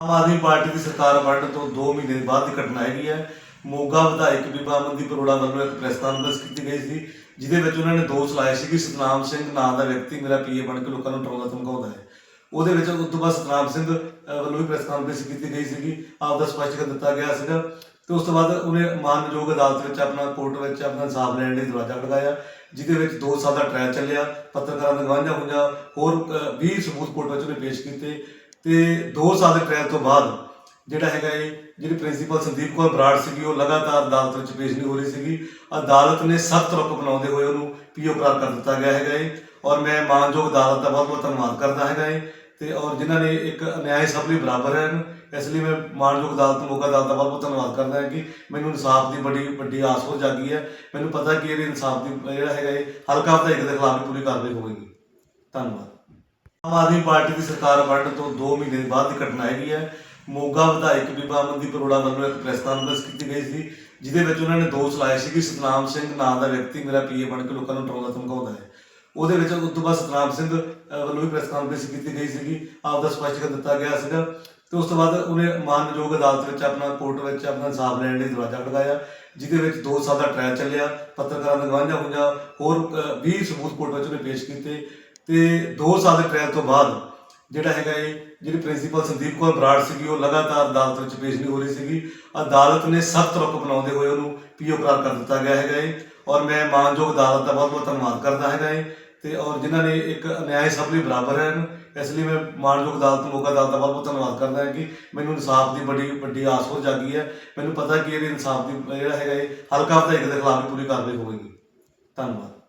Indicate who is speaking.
Speaker 1: Aam Aadmi party ਦੀ ਸਰਕਾਰ ਬਣਨ ਤੋਂ 2 ਮਹੀਨੇ ਬਾਅਦ ਦੀ ਘਟਨਾ ਹੈਗੀ ਹੈ। ਮੋਗਾ ਵਿਧਾਇਕ ਬੀਬਾ ਅਮਨਦੀਪ ਅਰੋੜਾ ਵੱਲੋਂ ਇੱਕ ਪ੍ਰੈਸ ਕਾਨਫਰੰਸ ਕੀਤੀ ਗਈ ਸੀ ਜਿਹਦੇ ਵਿੱਚ ਉਹਨਾਂ ਨੇ ਦੋਸ਼ ਲਾਏ ਸੀ ਕਿ ਸਤਨਾਮ ਸਿੰਘ ਨਾਂ ਦਾ ਵਿਅਕਤੀ ਮੇਰਾ ਪੀਏ ਬਣ ਕੇ ਲੋਕਾਂ ਨੂੰ ਡਰਾਉਂਦਾ ਧਮਕਾਉਂਦਾ ਹੈ। ਉਹਦੇ ਵਿੱਚ ਉਸ ਤੋਂ ਬਾਅਦ ਸਤਨਾਮ ਸਿੰਘ ਵੱਲੋਂ ਵੀ ਪ੍ਰੈਸ ਕਾਨਫਰੰਸ ਕੀਤੀ ਗਈ ਸੀਗੀ। ਆਪ ਦਾ ਸਪਸ਼ਟੀਕਰਨ ਦਿੱਤਾ ਗਿਆ ਸੀਗਾ। ਤੇ ਉਸ ਤੋਂ ਬਾਅਦ ਉਹਨੇ ਮਾਨਯੋਗ ਅਦਾਲਤ ਵਿੱਚ ਆਪਣਾ ਕੋਰਟ ਵਿੱਚ ਆਪਣਾ ਇਨਸਾਫ ਲੈਣ ਲਈ ਦਰਵਾਜ਼ਾ ਖੜਕਾਇਆ ਜਿਹਦੇ ਵਿੱਚ 2 ਸਾਲ ਦਾ ਟ੍ਰਾਇਲ ਚੱਲਿਆ ਪੱਤਰਕਾਰਾਂ ਦੀਆਂ ਗਵਾਹੀਆਂ ਹੋਈਆਂ ਹੋਰ ਅਹ, 20 ਸਬੂਤ ਕੋਰਟ ਵਿੱਚ ਉਹਨੇ ਪੇਸ਼ ਕੀਤੇ। ਤੇ 2 ਸਾਲ ਦੇ ਟ੍ਰਾਇਲ ਤੋਂ ਬਾਅਦ ਜਿਹੜਾ ਹੈਗਾ ਇਹ, ਜਿਹੜੀ ਪ੍ਰਿੰਸੀਪਲ ਸੰਦੀਪ ਕੌਰ ਬਰਾੜ ਸੀਗੀ, ਉਹ ਲਗਾਤਾਰ ਅਦਾਲਤ ਵਿੱਚ ਪੇਸ਼ ਨਹੀਂ ਹੋ ਰਹੀ ਸੀਗੀ। ਅਦਾਲਤ ਨੇ ਸਖਤ ਰੁਕ ਬਣਾਉਂਦੇ ਹੋਏ ਉਹਨੂੰ ਪੀਓ ਕਰਾਰ ਕਰ ਦਿੱਤਾ ਗਿਆ ਹੈਗਾ ਇਹ। ਔਰ ਮੈਂ ਮਾਨਯੋਗ ਅਦਾਲਤ ਦਾ ਬਹੁਤ ਬਹੁਤ ਧੰਨਵਾਦ ਕਰਦਾ ਹੈਗਾ ਇਹ। ਤੇ ਔਰ ਜਿਨ੍ਹਾਂ ਨੇ ਇੱਕ ਨਿਆਂ ਸਭ ਲਈ ਬਰਾਬਰ ਹਨ ਇਸ ਲਈ ਮੈਂ ਮਾਨਯੋਗ ਅਦਾਲਤ ਮੋਗਾ ਅਦਾਲਤ ਦਾ ਬਹੁਤ ਬਹੁਤ ਧੰਨਵਾਦ ਕਰਦਾ ਹਾਂ ਕਿ ਮੈਨੂੰ ਇਨਸਾਫ ਦੀ ਬੜੀ ਵੱਡੀ ਆਸ ਹੋ ਜਾਗੀ ਹੈ। ਮੈਨੂੰ ਪਤਾ ਕਿ ਇਹਦੇ ਇਨਸਾਫ ਦੀ ਜਿਹੜਾ ਹੈਗਾ ਇਹ ਹਲਕਾ ਵਿਧਾਇਕ ਦੇ ਖਿਲਾਫ ਪੂਰੀ ਕਾਰਵਾਈ ਹੋਵੇਗੀ। ਧੰਨਵਾਦ। ਆਮ ਆਦਮੀ ਪਾਰਟੀ ਦੀ ਸਰਕਾਰ ਬਣਨ ਤੋਂ 2 ਮਹੀਨੇ ਬਾਅਦ ਦੀ ਘਟਨਾ ਹੈਗੀ ਹੈ। ਮੋਗਾ ਵਿਧਾਇਕ ਬੀਬਾ ਅਮਨਦੀਪ ਵੱਲੋਂ ਇੱਕ ਪ੍ਰੈਸ ਕਾਨਫਰੰਸ ਕੀਤੀ ਗਈ ਸੀ ਜਿਹਦੇ ਵਿੱਚ ਉਹਨਾਂ ਨੇ ਦੋਸ਼ ਲਾਏ ਸੀ ਕਿ ਸਤਨਾਮ ਸਿੰਘ ਨਾਂ ਦਾ ਵਿਅਕਤੀ ਮੇਰਾ ਪੀਏ ਬਣ ਕੇ ਲੋਕਾਂ ਨੂੰ ਡਰਾਉਂਦਾ ਧਮਕਾਉਂਦਾ ਹੈ। ਉਹਦੇ ਵਿੱਚ ਉਸ ਤੋਂ ਬਾਅਦ ਸਤਨਾਮ ਸਿੰਘ ਵੱਲੋਂ ਵੀ ਪ੍ਰੈਸ ਕਾਨਫਰੰਸ ਕੀਤੀ ਗਈ ਸੀਗੀ ਆਪ ਦਾ ਸਪਸ਼ਟੀਕਰਨ ਦਿੱਤਾ ਗਿਆ ਸੀਗਾ। ਤੇ ਉਸ ਤੋਂ ਬਾਅਦ ਉਹਨੇ ਮਾਨਯੋਗ ਅਦਾਲਤ ਵਿੱਚ ਆਪਣਾ ਕੋਰਟ ਵਿੱਚ ਆਪਣਾ ਇਨਸਾਫ ਲੈਣ ਲਈ ਦਰਵਾਜ਼ਾ ਖੜਕਾਇਆ ਜਿਹਦੇ ਵਿੱਚ 2 ਸਾਲ ਦਾ ਟ੍ਰਾਇਲ ਚੱਲਿਆ ਪੱਤਰਕਾਰਾਂ ਦੀਆਂ ਗਵਾਹੀਆਂ ਹੋਈਆਂ ਹੋਰ ਅਹ, 20 ਸਬੂਤ ਕੋਰਟ ਵਿੱਚ ਉਹਨੇ ਪੇਸ਼ ਕੀਤੇ। ਤੇ 2 ਸਾਲ ਦੇ ਟ੍ਰਾਇਲ ਤੋਂ ਬਾਅਦ ਜਿਹੜਾ ਹੈਗਾ ਇਹ, ਜਿਹੜੀ ਪ੍ਰਿੰਸੀਪਲ ਸੰਦੀਪ ਕੌਰ ਬਰਾੜ ਸੀਗੀ, ਉਹ ਲਗਾਤਾਰ ਅਦਾਲਤ ਵਿੱਚ ਪੇਸ਼ ਨਹੀਂ ਹੋ ਰਹੀ ਸੀਗੀ। ਅਦਾਲਤ ਨੇ ਸਖਤ ਰੁਕ ਬਣਾਉਂਦੇ ਹੋਏ ਉਹਨੂੰ ਪੀਓ ਕਰਾਰ ਕਰ ਦਿੱਤਾ ਗਿਆ ਹੈਗਾ ਇਹ। ਔਰ ਮੈਂ ਮਾਨਯੋਗ ਅਦਾਲਤ ਦਾ ਬਹੁਤ ਬਹੁਤ ਧੰਨਵਾਦ ਕਰਦਾ ਹੈਗਾ ਇਹ। ਤੇ ਔਰ ਜਿਨ੍ਹਾਂ ਨੇ ਇੱਕ ਨਿਆਂ ਸਭ ਲਈ ਬਰਾਬਰ ਹੈ ਇਸ ਲਈ ਮੈਂ ਮਾਨਯੋਗ ਅਦਾਲਤ ਮੋਗਾ ਅਦਾਲਤ ਦਾ ਬਹੁਤ ਬਹੁਤ ਧੰਨਵਾਦ ਕਰਦਾ ਹਾਂ ਕਿ ਮੈਨੂੰ ਇਨਸਾਫ ਦੀ ਬੜੀ, ਵੱਡੀ ਆਸ ਹੋ ਜਾਗੀ ਹੈ। ਮੈਨੂੰ ਪਤਾ ਕਿ ਇਹਦੇ ਇਨਸਾਫ ਦੀ ਜਿਹੜਾ ਹੈਗਾ ਇਹ ਹਲਕਾ ਵਿਧਾਇਕ ਦੇ ਖਿਲਾਫ ਵੀ ਪੂਰੀ ਕਾਰਵਾਈ ਹੋਵੇਗੀ। ਧੰਨਵਾਦ।